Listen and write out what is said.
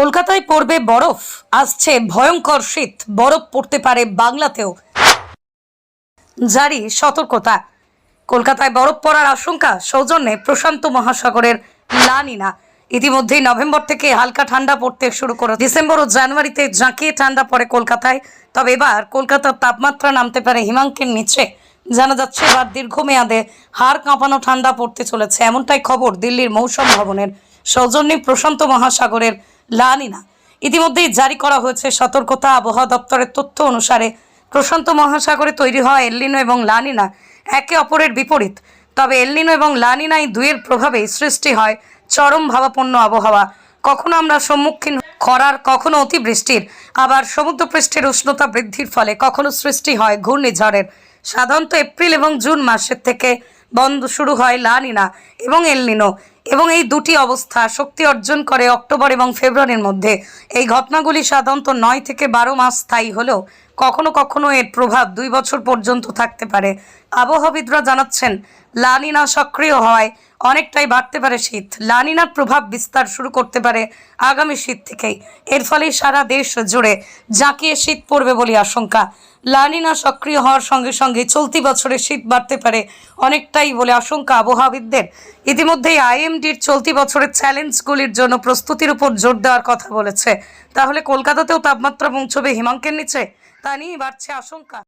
কলকাতায় পড়বে বরফ। আসছে ভয়ঙ্কর শীত। বরফ পড়তে পারে বাংলাতেও। জারি সতর্কতা। কলকাতায় বরফ পড়ার আশঙ্কা, সৌজন্যে প্রশান্ত মহাসাগরের লানিনা। ইতিমধ্যেই নভেম্বর থেকে হালকা ঠান্ডা পড়তে শুরু করে ডিসেম্বর ও জানুয়ারিতে জাঁকিয়ে ঠান্ডা পড়ে কলকাতায়। তবে এবার কলকাতার তাপমাত্রা নামতে পারে হিমাঙ্কের নিচে। জানা যাচ্ছে, এবার দীর্ঘমেয়াদে হাড় কাঁপানো ঠান্ডা পড়তে চলেছে। এমনটাই খবর দিল্লির মৌসুম ভবনের সৌজন্যে প্রশান্ত মহাসাগরের লানিনা ইতিমধ্যেই জারি করা হয়েছে সতর্কতা আবহাওয়া দপ্তরের তথ্য অনুসারে প্রশান্ত মহাসাগরে তৈরি হওয়া এল্লিনো এবং লানিনা একে অপরের বিপরীত। তবে এল্লিনো এবং লানিনা এই দুইয়ের প্রভাবেই সৃষ্টি হয় চরম ভাবাপন্ন আবহাওয়া। কখনো আমরা সম্মুখীন খরার কখনো অতিবৃষ্টির। আবার সমুদ্রপৃষ্ঠের উষ্ণতা বৃদ্ধির ফলে কখনো সৃষ্টি হয় ঘূর্ণিঝড়ের। সাধারণত এপ্রিল এবং জুন মাসের থেকে বন্ধ শুরু হয় লানিনা এবং এলনিনো। এবং এই দুটি অবস্থা শক্তি অর্জন করে অক্টোবর এবং ফেব্রুয়ারির মধ্যে। এই ঘটনাগুলি সাধারণত নয় থেকে বারো মাস স্থায়ী হলেও কখনো কখনো এর প্রভাব দুই বছর পর্যন্ত থাকতে পারে। আবহাওয়াবিদরা জানাচ্ছেন, লানিনা সক্রিয় হওয়ায় অনেকটাই বাড়তে পারে শীত। লানিনার প্রভাব বিস্তার শুরু করতে পারে আগামী শীত থেকেই। এর ফলে সারা দেশ জুড়ে জাঁকিয়ে শীত পড়বে বলে আশঙ্কা। লানিনা সক্রিয় হওয়ার সঙ্গে সঙ্গে চলতি বছরে শীত বাড়তে পারে অনেকটাই বলে আশঙ্কা আবহাওয়াবিদদের। ইতিমধ্যেই আইএমডির চলতি বছরের চ্যালেঞ্জগুলির জন্য প্রস্তুতির উপর জোর দেওয়ার কথা বলেছে। তাহলে কলকাতাতেও তাপমাত্রা পৌঁছবে হিমাঙ্কের নিচে? তা নিয়েই বাড়ছে আশঙ্কা।